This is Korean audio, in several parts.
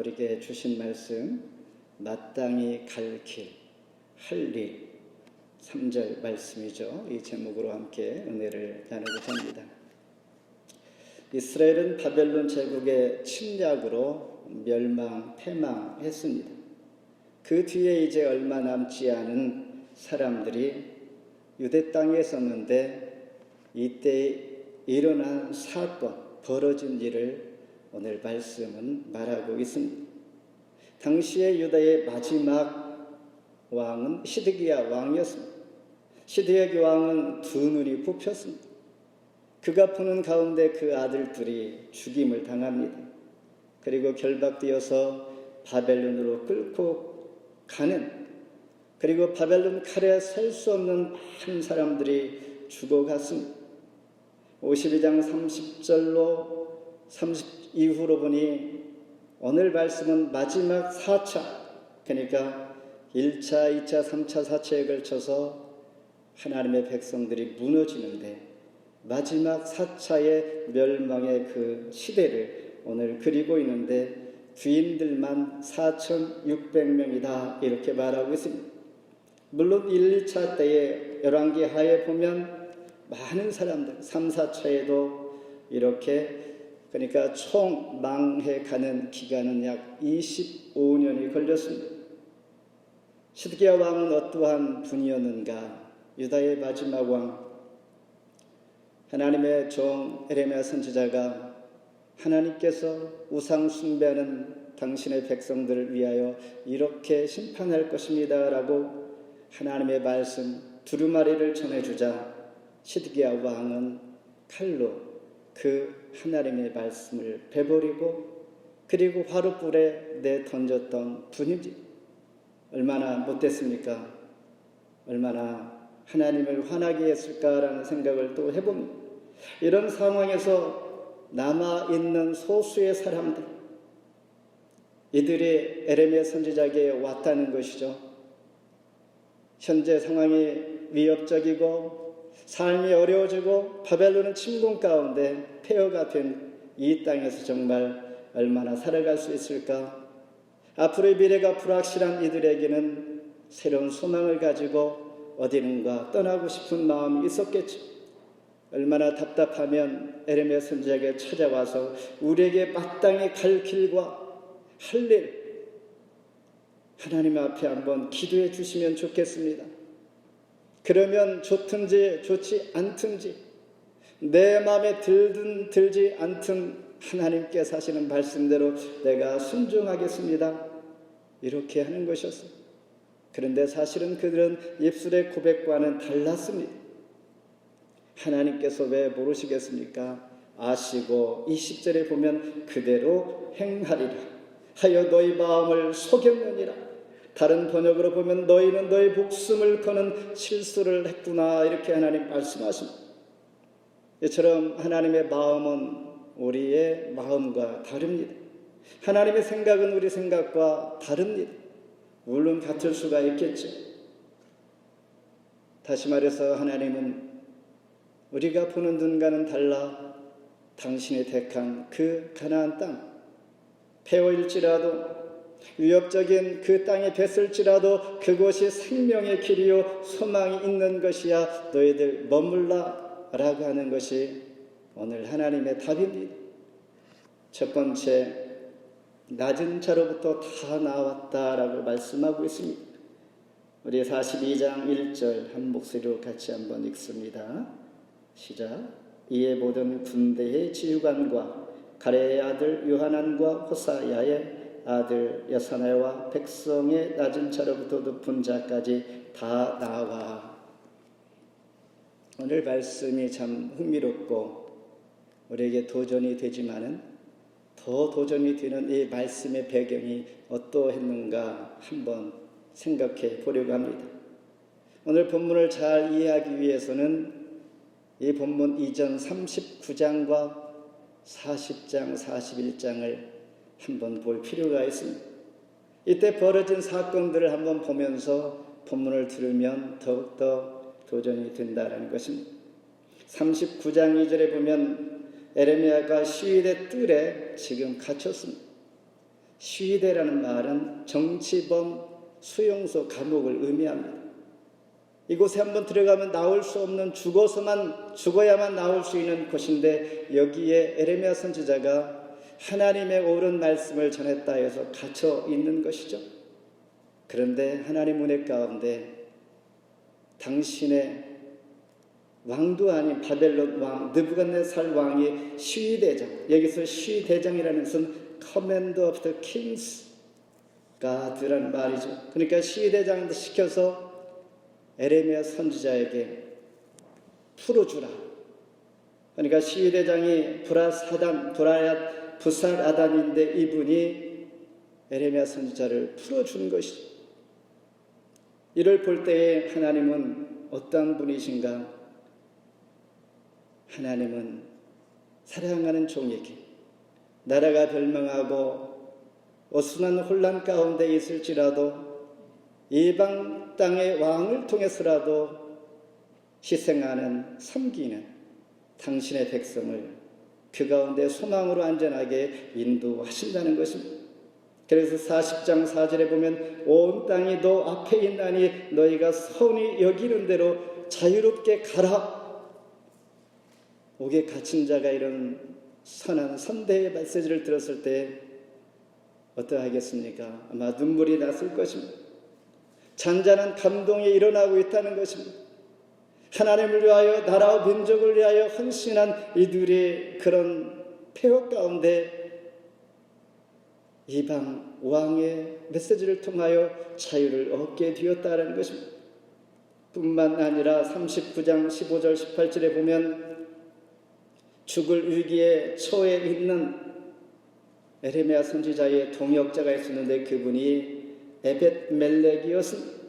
우리에게 주신 말씀 마땅히 갈 길, 할 일, 3절 말씀이죠. 이 제목으로 함께 은혜를 나누고자 합니다. 이스라엘은 바벨론 제국의 침략으로 멸망, 패망했습니다. 그 뒤에 이제 얼마 남지 않은 사람들이 유대 땅에 있었는데 이때 일어난 사건, 벌어진 일을 오늘 말씀은 말하고 있습니다. 당시의 유다의 마지막 왕은 시드기야 왕이었습니다. 시드기야 왕은 두 눈이 뽑혔습니다. 그가 푸는 가운데 그 아들들이 죽임을 당합니다. 그리고 결박되어서 바벨론으로 끌고 가는 그리고 바벨론 칼에 셀 수 없는 많은 사람들이 죽어갔습니다. 52장 30절로 30 이후로 보니 오늘 말씀은 마지막 4차 그러니까 1차, 2차, 3차, 4차에 걸쳐서 하나님의 백성들이 무너지는데 마지막 4차의 멸망의 그 시대를 오늘 그리고 있는데 주인들만 4,600명이다 이렇게 말하고 있습니다. 물론 1, 2차 때에 열왕기 하에 보면 많은 사람들 3, 4차에도 이렇게 그러니까 총 망해 가는 기간은 약 25년이 걸렸습니다. 시드기야 왕은 어떠한 분이었는가? 유다의 마지막 왕 하나님의 종 에레미야 선지자가 하나님께서 우상 숭배하는 당신의 백성들을 위하여 이렇게 심판할 것입니다라고 하나님의 말씀 두루마리를 전해주자 시드기야 왕은 칼로 그 하나님의 말씀을 베버리고 그리고 화로불에 내 던졌던 분이지 얼마나 못됐습니까? 얼마나 하나님을 화나게 했을까라는 생각을 또 해봅니다. 이런 상황에서 남아 있는 소수의 사람들 이들이 에레미야 선지자에게 왔다는 것이죠. 현재 상황이 위협적이고 삶이 어려워지고 바벨론은 침공 가운데 폐허가 된 이 땅에서 정말 얼마나 살아갈 수 있을까? 앞으로의 미래가 불확실한 이들에게는 새로운 소망을 가지고 어디는가 떠나고 싶은 마음이 있었겠죠. 얼마나 답답하면 에레미야 선지자에게 찾아와서 우리에게 마땅히 갈 길과 할 일 하나님 앞에 한번 기도해 주시면 좋겠습니다. 그러면 좋든지 좋지 않든지 내 마음에 들든 들지 않든 하나님께서 하시는 말씀대로 내가 순종하겠습니다. 이렇게 하는 것이었어요. 그런데 사실은 그들은 입술의 고백과는 달랐습니다. 하나님께서 왜 모르시겠습니까? 아시고 20절에 보면 그대로 행하리라 하여 너희 마음을 속였느니라 다른 번역으로 보면 너희는 너희 목숨을 거는 실수를 했구나 이렇게 하나님 말씀하십니다. 이처럼 하나님의 마음은 우리의 마음과 다릅니다. 하나님의 생각은 우리 생각과 다릅니다. 물론 같을 수가 있겠죠. 다시 말해서 하나님은 우리가 보는 눈과는 달라 당신이 택한 그 가나안 땅 폐허일지라도 위협적인 그 땅에 됐을지라도 그곳이 생명의 길이요 소망이 있는 것이야 너희들 머물라 라고 하는 것이 오늘 하나님의 답입니다. 첫 번째 낮은 자로부터 다 나왔다라고 말씀하고 있습니다. 우리 42장 1절 한 목소리로 같이 한번 읽습니다. 시작. 이에 모든 군대의 지휘관과 가레의 아들 요하난과 호사야의 아들 여사나와 백성의 낮은 자로부터 높은 자까지 다 나와. 오늘 말씀이 참 흥미롭고 우리에게 도전이 되지만은 더 도전이 되는 이 말씀의 배경이 어떠했는가 한번 생각해 보려고 합니다. 오늘 본문을 잘 이해하기 위해서는 이 본문 이전 39장과 40장, 41장을 한번 볼 필요가 있습니다. 이때 벌어진 사건들을 한번 보면서 본문을 들으면 더욱더 도전이 된다는 것입니다. 39장 2절에 보면 에레미야가 시위대 뜰에 지금 갇혔습니다. 시위대라는 말은 정치범 수용소 감옥을 의미합니다. 이곳에 한번 들어가면 나올 수 없는 죽어서만 죽어야만 나올 수 있는 곳인데 여기에 에레미야 선지자가 하나님의 옳은 말씀을 전했다 해서 갇혀 있는 것이죠. 그런데 하나님 은혜 가운데 당신의 왕도 아닌 바벨론 왕 느부갓네살 왕이 시위대장 여기서 시위대장이라는 것은 커맨더 오브 더 킹스 가드라는 말이죠. 그러니까 시위대장도 시켜서 에레미야 선지자에게 풀어주라. 그러니까 시위대장이 브라사단 브라얏 부사라단인데 이분이 에레미야 선지자를 풀어준 것이죠. 이를 볼 때에 하나님은 어떠한 분이신가? 하나님은 사랑하는 종에게 나라가 멸망하고 어순한 혼란 가운데 있을지라도 이방 땅의 왕을 통해서라도 희생하는 섬기는 당신의 백성을 그 가운데 소망으로 안전하게 인도하신다는 것입니다. 그래서 40장 4절에 보면 온 땅이 너 앞에 있나니 너희가 선히 여기는 대로 자유롭게 가라. 옥에 갇힌 자가 이런 선한 선대의 메시지를 들었을 때 어떠하겠습니까? 아마 눈물이 났을 것입니다. 잔잔한 감동이 일어나고 있다는 것입니다. 하나님을 위하여 나라와 민족을 위하여 헌신한 이들의 그런 폐허 가운데 이방 왕의 메시지를 통하여 자유를 얻게 되었다는 것입니다. 뿐만 아니라 39장 15절 18절에 보면 죽을 위기에 처해 있는 에레미야 선지자의 동역자가 있었는데 그분이 에벳 멜렉이었습니다.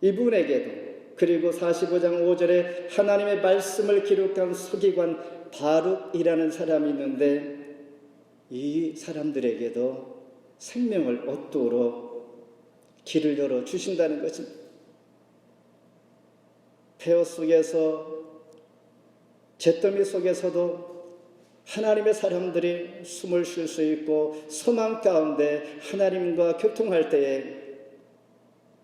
이분에게도 그리고 45장 5절에 하나님의 말씀을 기록한 서기관 바룩이라는 사람이 있는데 이 사람들에게도 생명을 얻도록 길을 열어 주신다는 것입니다. 폐허 속에서 잿더미 속에서도 하나님의 사람들이 숨을 쉴 수 있고 소망 가운데 하나님과 교통할 때에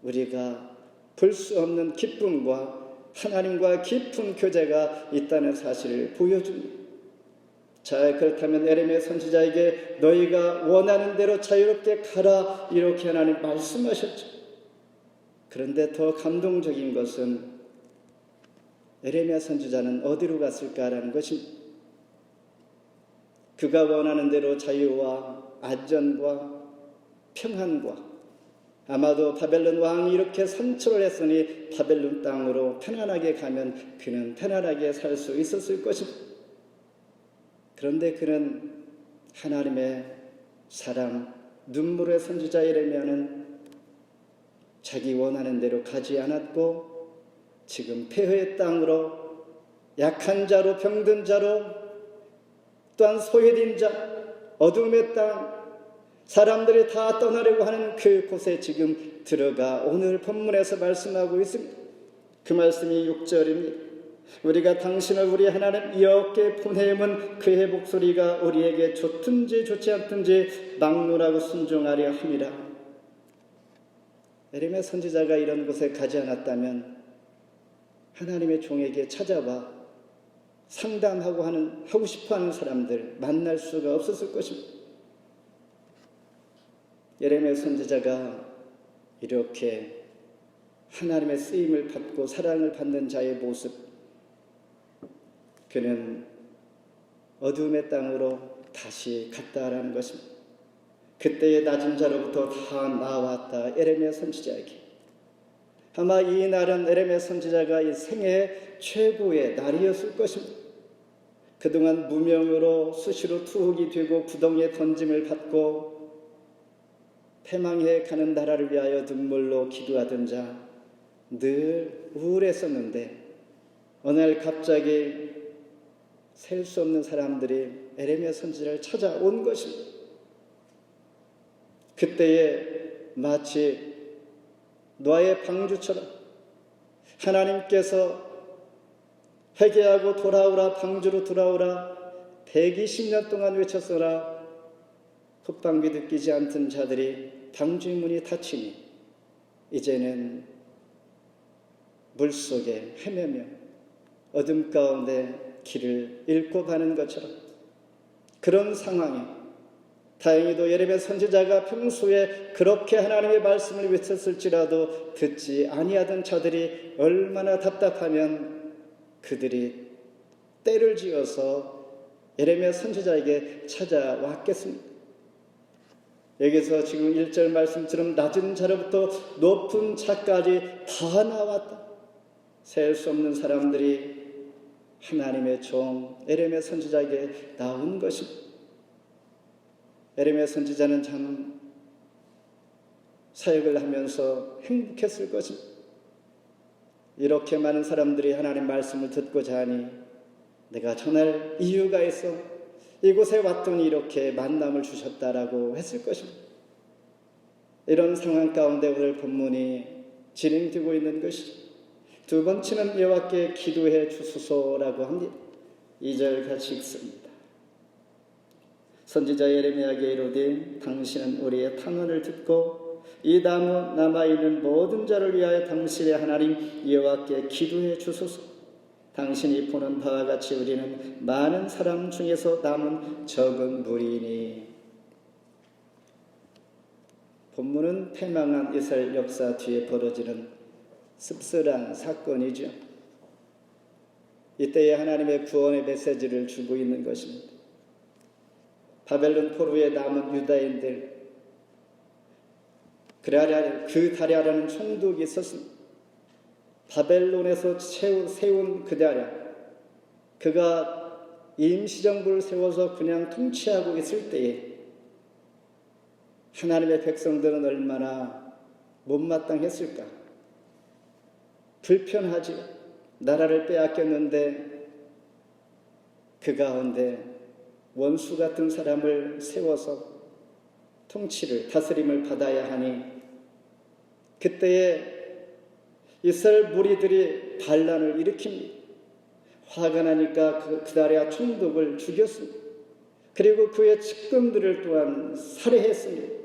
우리가 볼 수 없는 기쁨과 하나님과 깊은 교제가 있다는 사실을 보여줍니다. 자, 그렇다면 에레미야 선지자에게 너희가 원하는 대로 자유롭게 가라 이렇게 하나님 말씀하셨죠. 그런데 더 감동적인 것은 에레미야 선지자는 어디로 갔을까라는 것입니다. 그가 원하는 대로 자유와 안전과 평안과 아마도 바벨론 왕이 이렇게 선출을 했으니 바벨론 땅으로 편안하게 가면 그는 편안하게 살 수 있었을 것입니다. 그런데 그는 하나님의 사랑, 눈물의 선지자 이르면은 자기 원하는 대로 가지 않았고 지금 폐허의 땅으로 약한 자로 병든 자로 또한 소외된 자, 어둠의 땅, 사람들이 다 떠나려고 하는 그곳에 지금 들어가 오늘 본문에서 말씀하고 있습니다. 그 말씀이 6절입니다. 우리가 당신을 우리 하나님 여호께 보내면 그의 목소리가 우리에게 좋든지 좋지 않든지 막론하고 순종하려 함이라. 에레미야 선지자가 이런 곳에 가지 않았다면 하나님의 종에게 찾아와 상담하고 하는 하고 싶어하는 사람들 만날 수가 없었을 것입니다. 예레미야 선지자가 이렇게 하나님의 쓰임을 받고 사랑을 받는 자의 모습 그는 어둠의 땅으로 다시 갔다라는 것입니다. 그때의 낮은 자로부터 다 나왔다 에레미야 선지자에게 아마 이 날은 에레미야 선지자가 이 생애 최고의 날이었을 것입니다. 그동안 무명으로 수시로 투옥이 되고 구덩이에 던짐을 받고 패망해 가는 나라를 위하여 눈물로 기도하던 자 늘 우울했었는데 어느 날 갑자기 셀 수 없는 사람들이 에레미야 선지자를 찾아온 것입니다. 그때에 마치 노아의 방주처럼 하나님께서 회개하고 돌아오라 방주로 돌아오라 120년 동안 외쳤으나 콧방귀도 끼지 않던 자들이 방주문이 닫히니 이제는 물 속에 헤매며 어둠 가운데 길을 잃고 가는 것처럼 그런 상황에 다행히도 예레미야 선지자가 평소에 그렇게 하나님의 말씀을 외쳤을지라도 듣지 아니하던 자들이 얼마나 답답하면 그들이 때를 지어서 예레미야 선지자에게 찾아왔겠습니까? 여기서 지금 1절 말씀처럼 낮은 자로부터 높은 자까지 다 나왔다. 셀 수 없는 사람들이 하나님의 종 에레미야 선지자에게 나온 것입니다. 에레미야 선지자는 참 사역을 하면서 행복했을 것입니다. 이렇게 많은 사람들이 하나님 말씀을 듣고자 하니 내가 전할 이유가 있어 이곳에 왔더니 이렇게 만남을 주셨다라고 했을 것입니다. 이런 상황 가운데 오늘 본문이 진행되고 있는 것이죠. 두 번째는 여호와께 기도해 주소서라고 합니다. 2절 같이 읽습니다. 선지자 예레미야에게 이르되 당신은 우리의 탄원을 듣고 이 나무 남아 있는 모든 자를 위하여 당신의 하나님 여호와께 기도해 주소서. 당신이 보는 바와 같이 우리는 많은 사람 중에서 남은 적은 무리니. 본문은 패망한 이스라엘 역사 뒤에 벌어지는 씁쓸한 사건이죠. 이때에 하나님의 구원의 메시지를 주고 있는 것입니다. 바벨론 포로에 남은 유다인들, 그 다리아라는 총독이 있었습니다. 바벨론에서 세운 그 다리아, 그가 임시정부를 세워서 그냥 통치하고 있을 때에 하나님의 백성들은 얼마나 못마땅했을까? 불편하지. 나라를 빼앗겼는데 그 가운데 원수 같은 사람을 세워서 통치를 다스림을 받아야 하니 그때에 이스라엘 무리들이 반란을 일으킵니다. 화가 나니까 그, 그다리아 총독을 죽였습니다. 그리고 그의 측근들을 또한 살해했습니다.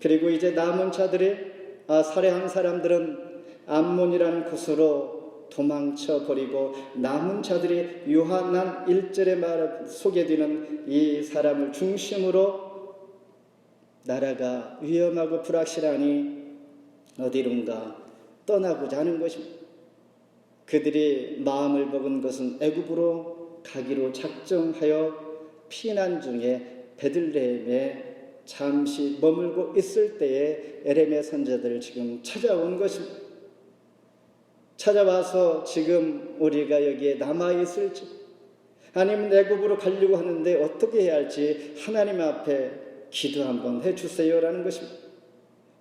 그리고 이제 남은 자들이 아, 살해한 사람들은 암몬이라는 곳으로 도망쳐 버리고 남은 자들이 요한난 1절의 말 소개되는 이 사람을 중심으로 나라가 위험하고 불확실하니 어디론가 떠나고자 하는 것입니다. 그들이 마음을 먹은 것은 애굽으로 가기로 작정하여 피난 중에 베들레헴에 잠시 머물고 있을 때에 에레메 선자들을 지금 찾아온 것입니다. 찾아와서 지금 우리가 여기에 남아 있을지 아니면 애굽으로 가려고 하는데 어떻게 해야 할지 하나님 앞에 기도 한번 해 주세요라는 것입니다.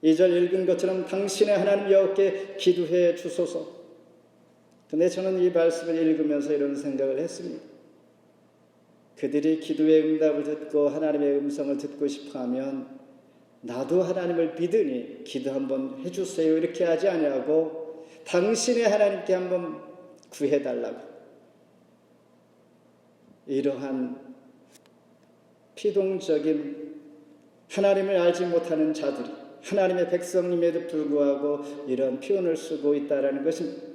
2절 읽은 것처럼 당신의 하나님 여호께 기도해 주소서. 근데 저는 이 말씀을 읽으면서 이런 생각을 했습니다. 그들이 기도의 응답을 듣고 하나님의 음성을 듣고 싶어 하면 나도 하나님을 믿으니 기도 한번 해주세요. 이렇게 하지 아니하고 당신의 하나님께 한번 구해달라고. 이러한 피동적인 하나님을 알지 못하는 자들이 하나님의 백성임에도 불구하고 이런 표현을 쓰고 있다라는 것입니다.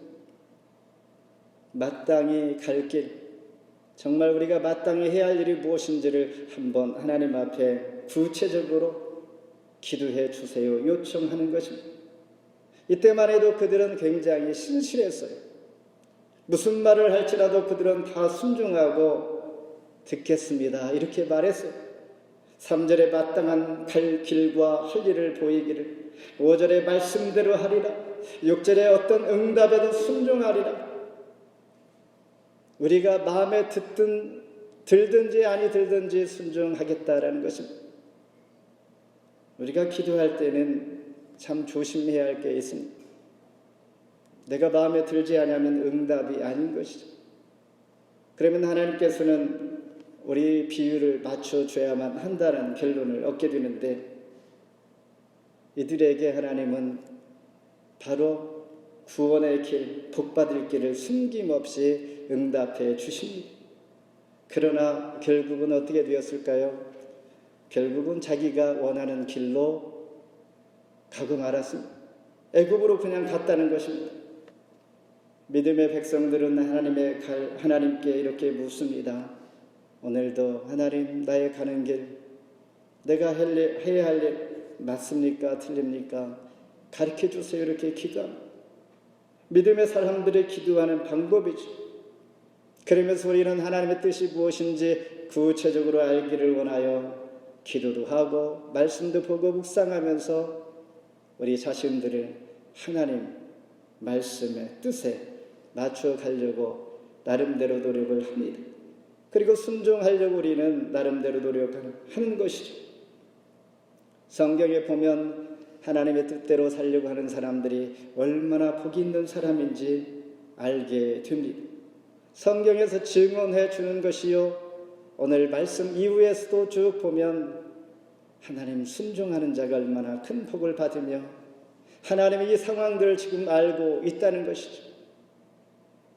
마땅히 갈 길, 정말 우리가 마땅히 해야 할 일이 무엇인지를 한번 하나님 앞에 구체적으로 기도해 주세요. 요청하는 것입니다. 이때만 해도 그들은 굉장히 신실했어요. 무슨 말을 할지라도 그들은 다 순종하고 듣겠습니다. 이렇게 말했어요. 3절에 마땅한 갈 길과 할 일을 보이기를 5절에 말씀대로 하리라 6절에 어떤 응답에도 순종하리라 우리가 마음에 듣든 들든지 아니 들든지 순종하겠다라는 것입니다. 우리가 기도할 때는 참 조심해야 할 게 있습니다. 내가 마음에 들지 않으면 응답이 아닌 것이죠. 그러면 하나님께서는 우리 비유를 맞춰줘야만 한다는 결론을 얻게 되는데 이들에게 하나님은 바로 구원의 길, 복받을 길을 숨김없이 응답해 주십니다. 그러나 결국은 어떻게 되었을까요? 결국은 자기가 원하는 길로 가고 말았습니다. 애굽으로 그냥 갔다는 것입니다. 믿음의 백성들은 하나님의 갈, 하나님께 이렇게 묻습니다. 오늘도 하나님 나의 가는 길 내가 해야 할 일 맞습니까? 틀립니까? 가르쳐 주세요. 이렇게 기도합니다. 믿음의 사람들의 기도하는 방법이죠. 그러면서 우리는 하나님의 뜻이 무엇인지 구체적으로 알기를 원하여 기도도 하고 말씀도 보고 묵상하면서 우리 자신들을 하나님 말씀의 뜻에 맞춰 가려고 나름대로 노력을 합니다. 그리고 순종하려고 우리는 나름대로 노력하는 것이죠. 성경에 보면 하나님의 뜻대로 살려고 하는 사람들이 얼마나 복이 있는 사람인지 알게 됩니다. 성경에서 증언해 주는 것이요. 오늘 말씀 이후에서도 쭉 보면 하나님 순종하는 자가 얼마나 큰 복을 받으며 하나님의 이 상황들을 지금 알고 있다는 것이죠.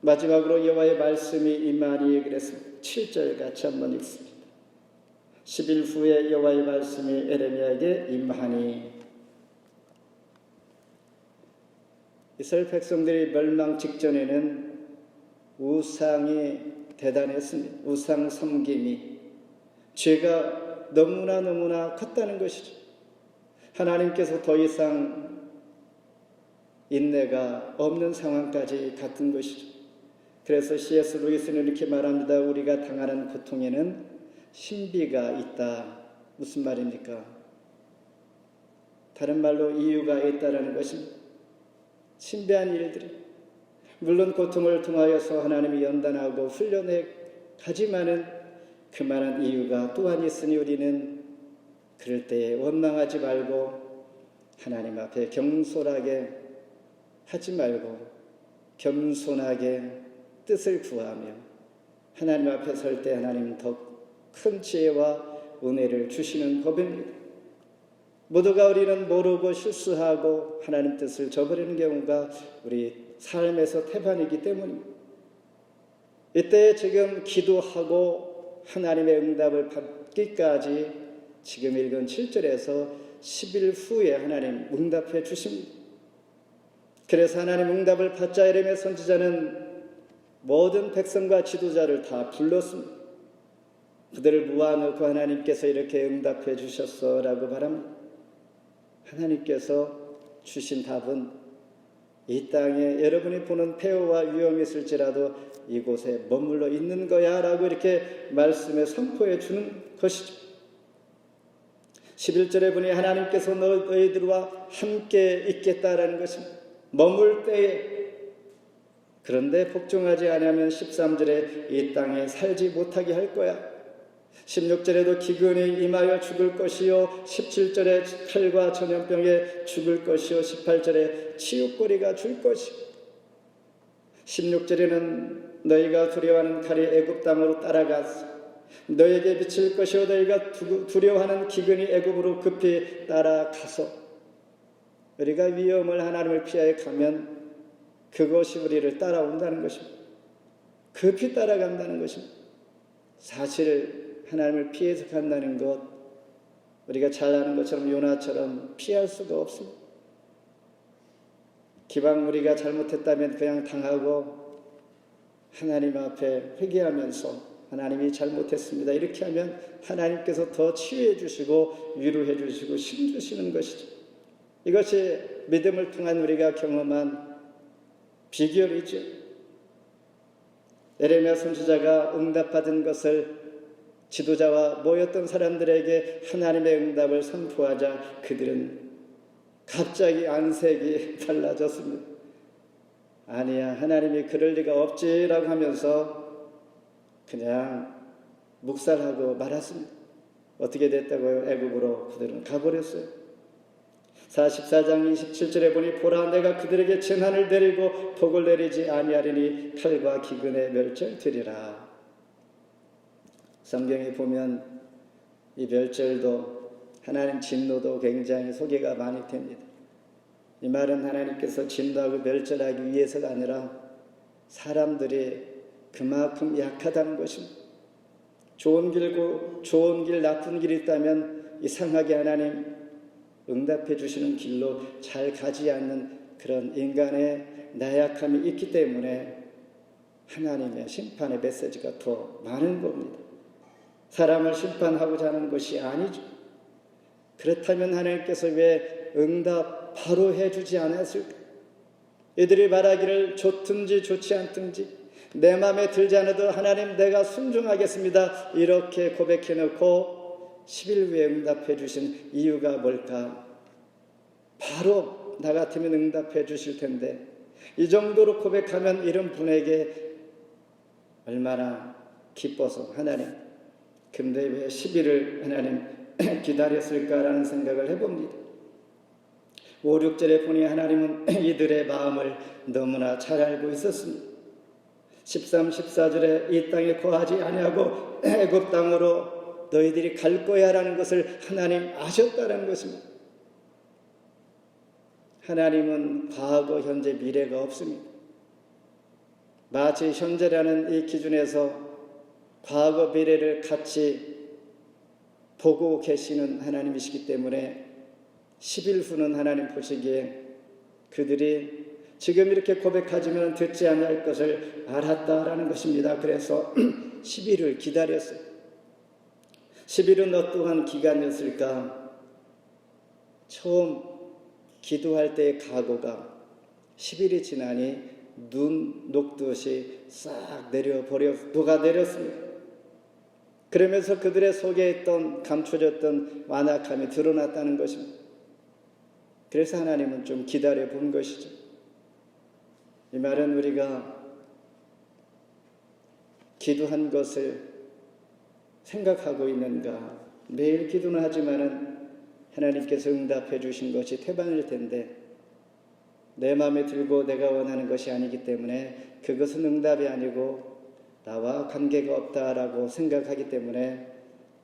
마지막으로 여호와의 말씀이 임하니 그랬습니다. 7절 같이 한번 읽습니다. 10일 후에 여호와의 말씀이 에레미야에게 임하니 이스라엘 백성들이 멸망 직전에는 우상이 대단했습니다. 우상 섬김이 죄가 너무나 너무나 컸다는 것이죠. 하나님께서 더 이상 인내가 없는 상황까지 갔던 것이죠. 그래서 C.S. 루이스는 이렇게 말합니다. 우리가 당하는 고통에는 신비가 있다. 무슨 말입니까? 다른 말로 이유가 있다라는 것입니다. 신비한 일들이 물론 고통을 통하여서 하나님이 연단하고 훈련해 가지만은 그만한 이유가 또한 있으니 우리는 그럴 때에 원망하지 말고 하나님 앞에 경솔하게 하지 말고 겸손하게 뜻을 구하며 하나님 앞에 설 때 하나님 더큰 지혜와 은혜를 주시는 법입니다. 모두가 우리는 모르고 실수하고 하나님 뜻을 저버리는 경우가 우리 삶에서 태반이기 때문입니다. 이때 지금 기도하고 하나님의 응답을 받기까지 지금 읽은 7절에서 10일 후에 하나님 응답해 주십니다. 그래서 하나님 응답을 받자 이름의 선지자는 모든 백성과 지도자를 다 불렀습니다. 그들을 모아놓고 하나님께서 이렇게 응답해 주셨어라고 바랍니다. 하나님께서 주신 답은 이 땅에 여러분이 보는 폐허와 위험이 있을지라도 이곳에 머물러 있는 거야 라고 이렇게 말씀에 선포해 주는 것이죠. 11절에 보니 하나님께서 너희들과 함께 있겠다라는 것입니다. 머물 때에 그런데 복종하지 않으면 13절에 이 땅에 살지 못하게 할 거야. 16절에도 기근이 임하여 죽을 것이요. 17절에 칼과 전염병에 죽을 것이요. 18절에 치욕거리가 줄 것이요. 16절에는 너희가 두려워하는 칼이 애굽 땅으로 따라가서 너에게 미칠 것이요. 너희가 두려워하는 기근이 애굽으로 급히 따라가서 우리가 위험을 하나님을 피하여 가면 그것이 우리를 따라온다는 것입니다. 급히 따라간다는 것입니다. 사실 하나님을 피해서 간다는 것 우리가 잘 아는 것처럼 요나처럼 피할 수가 없습니다. 기방 우리가 잘못했다면 그냥 당하고 하나님 앞에 회개하면서 하나님이 잘못했습니다. 이렇게 하면 하나님께서 더 치유해 주시고 위로해 주시고 힘 주시는 것이죠. 이것이 믿음을 통한 우리가 경험한 비결이죠. 에레미야 선지자가 응답받은 것을 지도자와 모였던 사람들에게 하나님의 응답을 선포하자 그들은 갑자기 안색이 달라졌습니다. 아니야, 하나님이 그럴 리가 없지라고 하면서 그냥 묵살하고 말았습니다. 어떻게 됐다고요? 애굽으로 그들은 가버렸어요. 44장 27절에 보니 보라 내가 그들에게 재난을 내리고 복을 내리지 아니하리니 칼과 기근에 멸절되리라. 성경에 보면 이 멸절도 하나님 진노도 굉장히 소개가 많이 됩니다. 이 말은 하나님께서 진노하고 멸절하기 위해서가 아니라 사람들이 그만큼 약하다는 것입니다. 좋은 길고 좋은 길 나쁜 길이 있다면 이 상하게 하나님 응답해 주시는 길로 잘 가지 않는 그런 인간의 나약함이 있기 때문에 하나님의 심판의 메시지가 더 많은 겁니다. 사람을 심판하고자 하는 것이 아니죠. 그렇다면 하나님께서 왜 응답 바로 해주지 않았을까? 이들이 말하기를 좋든지 좋지 않든지 내 마음에 들지 않아도 하나님 내가 순종하겠습니다. 이렇게 고백해 놓고 10일 후에 응답해 주신 이유가 뭘까? 바로 나 같으면 응답해 주실 텐데 이 정도로 고백하면 이런 분에게 얼마나 기뻐서 하나님 근데 왜 10일을 하나님 기다렸을까라는 생각을 해봅니다. 5, 6절에 보니 하나님은 이들의 마음을 너무나 잘 알고 있었습니다. 13, 14절에 이 땅에 거하지 아니하고 애굽 땅으로 너희들이 갈 거야라는 것을 하나님 아셨다는 것입니다. 하나님은 과거, 현재, 미래가 없습니다. 마치 현재라는 이 기준에서 과거, 미래를 같이 보고 계시는 하나님이시기 때문에 10일 후는 하나님 보시기에 그들이 지금 이렇게 고백하지만 듣지 않을 것을 알았다라는 것입니다. 그래서 10일을 기다렸어요. 10일은 어떠한 기간이었을까? 처음 기도할 때의 각오가 10일이 지나니 눈 녹듯이 싹 내려버려 녹아내렸습니다. 그러면서 그들의 속에 있던 감춰졌던 완악함이 드러났다는 것입니다. 그래서 하나님은 좀 기다려 본 것이죠. 이 말은 우리가 기도한 것을 생각하고 있는가? 매일 기도는 하지만은 하나님께서 응답해 주신 것이 태반일 텐데 내 마음에 들고 내가 원하는 것이 아니기 때문에 그것은 응답이 아니고 나와 관계가 없다라고 생각하기 때문에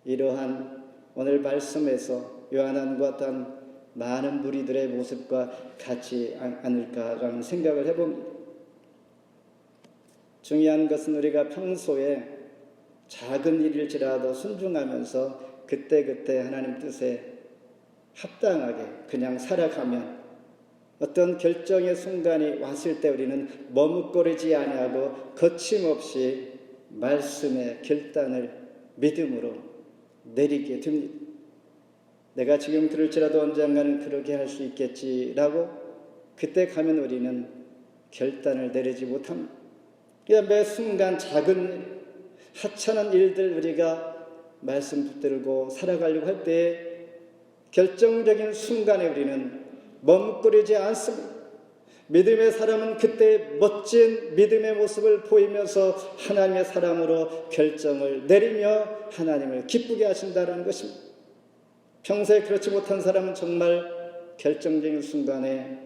이러한 오늘 말씀에서 요한안과 어떤 많은 무리들의 모습과 같지 않을까라는 생각을 해봅니다. 중요한 것은 우리가 평소에 작은 일일지라도 순종하면서 그때그때 하나님 뜻에 합당하게 그냥 살아가면 어떤 결정의 순간이 왔을 때 우리는 머뭇거리지 아니하고 거침없이 말씀의 결단을 믿음으로 내리게 됩니다. 내가 지금 그럴지라도 언젠가는 그러게 할 수 있겠지라고 그때 가면 우리는 결단을 내리지 못합니다. 매 순간 작은 일, 하찮은 일들 우리가 말씀 붙들고 살아가려고 할 때 결정적인 순간에 우리는 머뭇거리지 않습니다. 믿음의 사람은 그때 멋진 믿음의 모습을 보이면서 하나님의 사람으로 결정을 내리며 하나님을 기쁘게 하신다는 것입니다. 평소에 그렇지 못한 사람은 정말 결정적인 순간에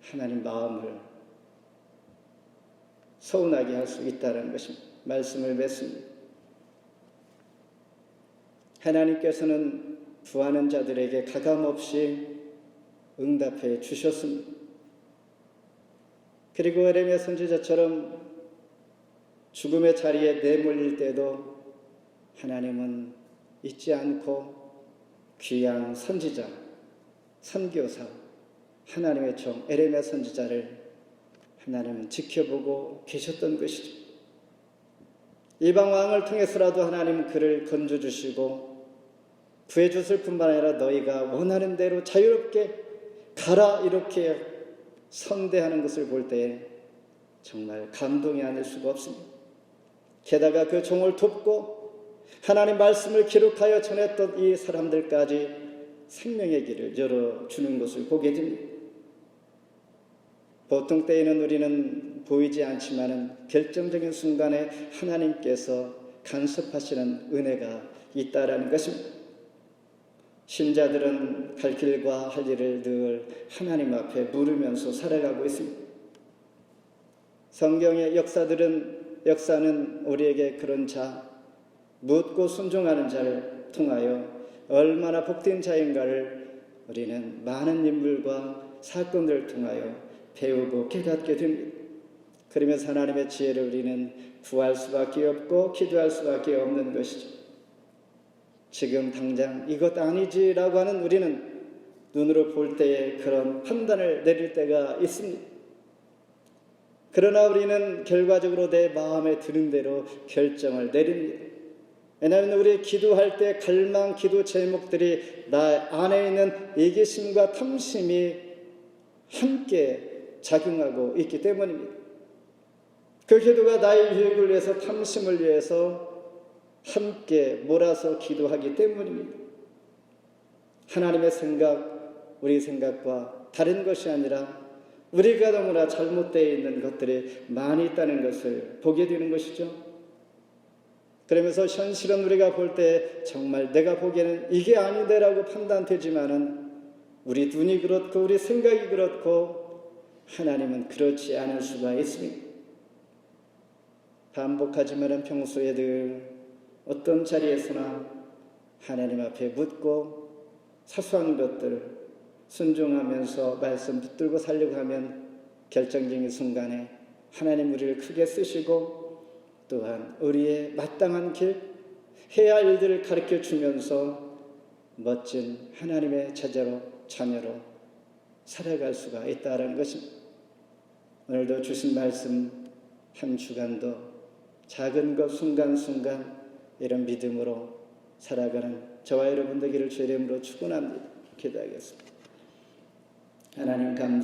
하나님 마음을 서운하게 할 수 있다는 것입니다. 말씀을 맺습니다. 하나님께서는 구하는 자들에게 가감없이 응답해 주셨습니다. 그리고 에레미야 선지자처럼 죽음의 자리에 내몰릴 때도 하나님은 잊지 않고 귀한 선지자, 선교사, 하나님의 종 에레미야 선지자를 하나님은 지켜보고 계셨던 것이죠. 이방 왕을 통해서라도 하나님 그를 건져 주시고 구해 주실 뿐만 아니라 너희가 원하는 대로 자유롭게 가라 이렇게 선대하는 것을 볼때 정말 감동이 아닐 수가 없습니다. 게다가 그 종을 돕고 하나님 말씀을 기록하여 전했던 이 사람들까지 생명의 길을 열어주는 것을 보게 됩니다. 보통 때에는 우리는 보이지 않지만은 결정적인 순간에 하나님께서 간섭하시는 은혜가 있다라는 것입니다. 신자들은 갈 길과 할 일을 늘 하나님 앞에 물으면서 살아가고 있습니다. 성경의 역사들은 역사는 우리에게 그런 자, 묻고 순종하는 자를 통하여 얼마나 복된 자인가를 우리는 많은 인물과 사건들을 통하여 배우고 깨닫게 됩니다. 그러면서 하나님의 지혜를 우리는 구할 수밖에 없고 기도할 수밖에 없는 것이죠. 지금 당장 이것 아니지라고 하는 우리는 눈으로 볼 때에 그런 판단을 내릴 때가 있습니다. 그러나 우리는 결과적으로 내 마음에 드는 대로 결정을 내립니다. 왜냐하면 우리 기도할 때 갈망 기도 제목들이 나 안에 있는 이기심과 탐심이 함께 작용하고 있기 때문입니다. 그 기도가 나의 유익을 위해서 탐심을 위해서 함께 몰아서 기도하기 때문입니다. 하나님의 생각, 우리 생각과 다른 것이 아니라 우리가 너무나 잘못되어 있는 것들이 많이 있다는 것을 보게 되는 것이죠. 그러면서 현실은 우리가 볼 때 정말 내가 보기에는 이게 아닌데라고 판단되지만은 우리 눈이 그렇고 우리 생각이 그렇고 하나님은 그렇지 않을 수가 있습니다. 반복하지만은 평소에 늘 어떤 자리에서나 하나님 앞에 묻고 사소한 것들을 순종하면서 말씀 붙들고 살려고 하면 결정적인 순간에 하나님 우리를 크게 쓰시고 또한 우리의 마땅한 길, 해야 할 일들을 가르쳐 주면서 멋진 하나님의 제자로 자녀로 살아갈 수가 있다라는 것입니다. 오늘도 주신 말씀 한 주간도 작은 것 순간순간 이런 믿음으로 살아가는 저와 여러분 되기를 주의 이름으로 축원합니다. 기도하겠습니다. 하나님 감사